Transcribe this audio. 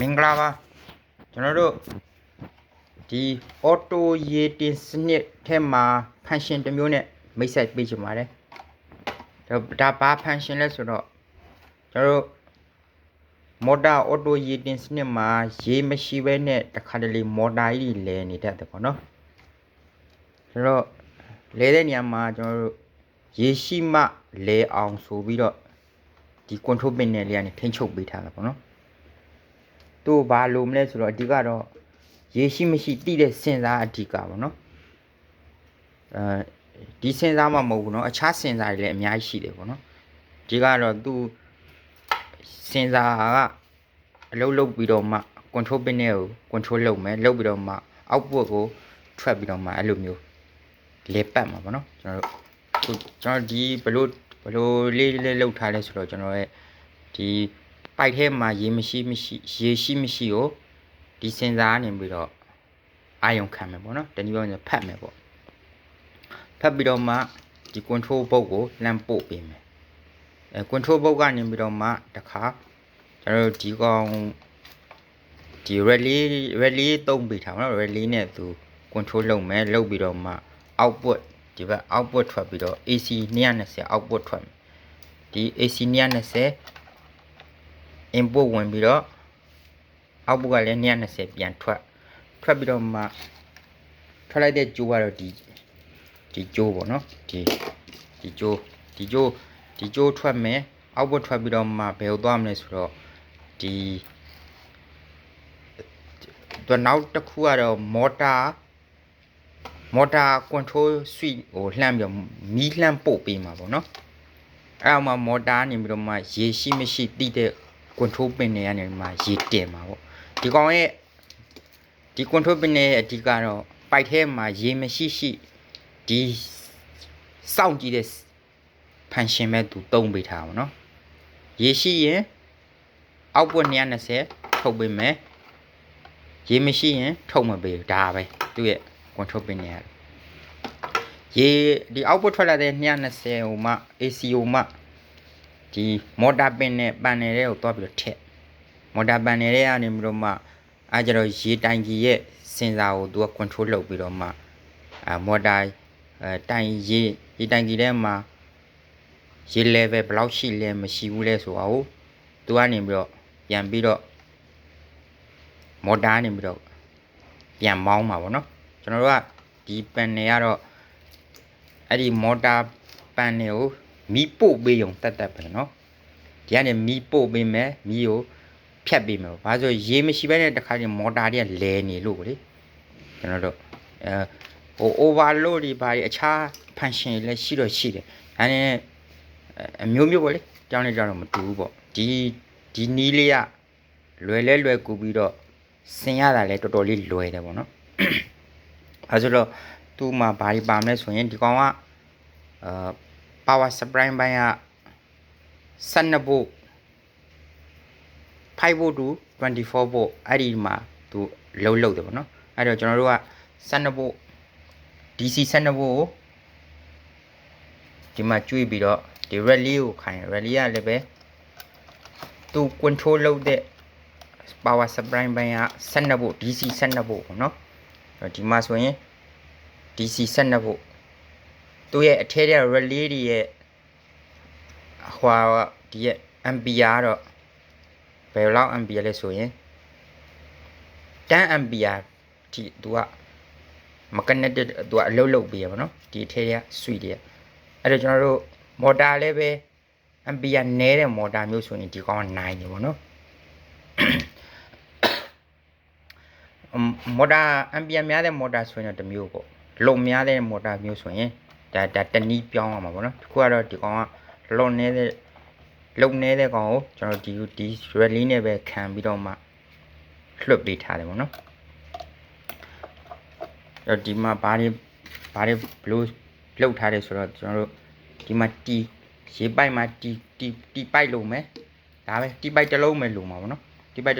မင်္ဂလာပါကျွန်တော်တို့ဒီအော်တိုရေတင်စနစ်ထဲမှာဖန်ရှင်တစ်မျိုးနဲ့မိတ်ဆက်ပေးချင်ပါတယ်ဒါဒါဘာဖန်ရှင်လဲဆိုတော့ကျွန်တော်တို့မော်တာအော်တိုရေတင်စနစ်မှာရေမရှိဘဲနဲ့တခါတလေမော်တာကြီးလဲနေတတ်တယ်ပေါ့နော်ဆိုတော့လဲတဲ့နေရာမှာကျွန်တော်တို့ရေရှိမှလဲအောင်ဆိုပြီးတော့ဒီ control pin နဲ့လေးကနေထိန်းချုပ်ပေးထားတာပေါ့နော် သူ့ဘာလိုမလဲဆိုတော့အဓိကတော့ရေရှိမရှိတိတဲ့စင်စားအဓိကပေါ့နော်အဲဒီစင်စားမှမဟုတ်ဘူးနော်အခြားစင်စားတွေလည်းအများကြီးရှိတယ်ပေါ့နော်ဒီကတော့သူစင်စားကအလုပ်လုပ်ပြီးတော့မှ control pin နဲ့ကို control လုပ်မယ်လုပ်ပြီးတော့မှ output ကိုထွက်ပြီးတော့မှအဲ့လိုမျိုးလေပတ်မှာပေါ့နော်ကျွန်တော်တို့ကျွန်တော်ဒီဘလို့ဘလို့လေးလေးလောက်ထားလဲဆိုတော့ကျွန်တော်ရဲ့ဒီ ပိုက်ထဲမှာရေမရှိမရှိရေရှိမရှိကိုဒီစင်စာကနေပြီးတော့အာယုံခံမယ်ပေါ့နော်တနည်းပြောရင်ဖတ်မယ်ပေါ့ဖတ်ပြီးတော့မှဒီ control box ကိုလမ်းပို့ပေးမယ်အဲ control box ကနေပြီးတော့မှတခါကျွန်တော်တို့ဒီကောင်ဒီ relay relay သုံးပေးထားပါတော့ relay နဲ့သူ control လုပ်မယ်လုပ်ပြီးတော့မှ output ဒီဘက် output ထွက်ပြီးတော့ AC 220 output ထွက်မယ်ဒီ AC 220 input ဝင်ပြီးတော့ output ကလည်း220ပြန်ထွက်ထွက်ပြီးတော့မှထွက်လိုက်တဲ့ကြိုးကတော့ဒီဒီကြိုးပေါ့နော်ဒီဒီကြိုးဒီကြိုးဒီကြိုးထွက်မယ် output ထွက်ပြီးတော့မှဘယ်ကိုသွားမလဲဆိုတော့ဒီသူနောက်တစ်ခုကတော့ motor motor control switch ကိုလှမ်းပြီးတော့မီးလှမ်းပို့ပေးမှာပေါ့နော်အဲ့အောင်မှာ motor နေပြီးတော့မှရေရှိမရှိတိတဲ့ control pin တွေကနေမှရေတင်မှာပေါ့ဒီကောင်ရဲ့ဒီ control pin ရဲ့အဓိကတော့ပိုက်ထဲမှာရေမရှိရှိဒီစောင့်ကြည့်တဲ့ function ပဲသူတုံးပေးထားပါတော့ရေရှိရင် output 220ထုတ်ပေးမယ်ရေမရှိရင်ထုတ်မပေးဘူးဒါပဲသူ့ရဲ့ control pin တွေရတယ်ရေဒီ output ထွက်လာတဲ့220ဟိုမှ AC ဟိုမှဒီ motor pin နဲ့ပန်နယ်တွေကိုတွားပြီးတော့ထည့် motor pin နယ်တွေကနေပြီးတော့မှအဲကြတော့ရေတိုင်ကြီးရဲ့စင်စာကိုသူက control လုပ်ပြီးတော့မှအဲ motor အဲတိုင်ရေရေတိုင်ကြီးထဲမှာရေ level ဘယ်လောက်ရှိလဲမရှိဘူးလဲဆိုတာကိုသူကနေပြီးတော့ပြန်ပြီးတော့ motor နေပြီးတော့ပြန်မောင်းမှာပေါ့နော်ကျွန်တော်တို့ကဒီ pan တွေကတော့အဲ့ဒီ motor pan တွေကို မီးပို့ပေးုံတက်တက်ပဲနော်ဒီကနေမီးပို့ပေးမယ်မီးကိုဖြတ်ပေးမယ်ဘာလို့ရေမရှိဘဲနဲ့တခါချင်းမော်တာတွေကလဲနေလို့လေကျွန်တော်တို့အဲဟို overload တွေဘာတွေအခြား function တွေလည်းရှိတော့ရှိတယ်ဒါနဲ့အမျိုးမျိုးပေါ့လေကြောင်းနေကြောင်းတော့မတူဘူးပေါ့ဒီဒီနီးလေးကလွယ်လဲလွယ်ကူပြီးတော့ဆင်ရတာလည်းတော်တော်လေးလွယ်တယ်ပေါ့နော်အဲဆိုတော့သူ့မှာဘာတွေပါမလဲဆိုရင်ဒီကောင်ကအာ power supply ဘိုင်းက12 volt 5 volt to 24 volt အဲ့ဒီမှာသူလုံးလုံးတယ်ပေါ့နော်အဲ့တော့ကျွန်တော်တို့က12 volt DC 12 volt ကိုဒီမှာကျွေးပြီးတော့ဒီ relay ကိုခိုင်း relay ကလည်းပဲသူ control လုပ်တဲ့ power supply ဘိုင်းက12 volt DC 12 volt ပေါ့နော်အဲ့ဒီမှာဆိုရင် DC 12 volt သူ့ရဲ့အထဲထဲ relay တွေရဲ့ဟွာဒီရဲ့ ampere တော့ဘယ်လောက် ampere လဲဆိုရင်10 ampere ဒီသူက magnetic သူကအလုတ်လုတ်ပေးရပါတော့ဒီအထဲထဲ switch တွေအဲ့တော့ကျွန်တော်တို့ motor လည်းပဲ ampere နည်းတဲ့ motor မျိုးဆိုရင်ဒီကောင်က9နေပါတော့မော်တာအမ်ပီယာများတဲ့မော်တာဆိုရင်တော့တစ်မျိုးပေါ့လုံများတဲ့မော်တာမျိုးဆိုရင် ဒါဒါတနည်းပြောင်းရမှာပေါ့နော်ဒီခုကတော့ဒီကောင်ကလုံနေတဲ့လုံနေတဲ့ကောင်ကိုကျွန်တော်ဒီဒီ rally နဲ့ပဲခံပြီးတော့မှလွှတ်ပေးထားတယ်ပေါ့နော်အဲ့တော့ဒီမှာဘာတွေဘာတွေဘလို့လှုပ်ထားတယ်ဆိုတော့ကျွန်တော်တို့ဒီမှာတီရေပိုက်မှာတီတီတီပိုက်လုံးမယ်ဒါပဲတီပိုက်တစ်လုံးပဲလုံးမှာပေါ့နော်တီပိုက်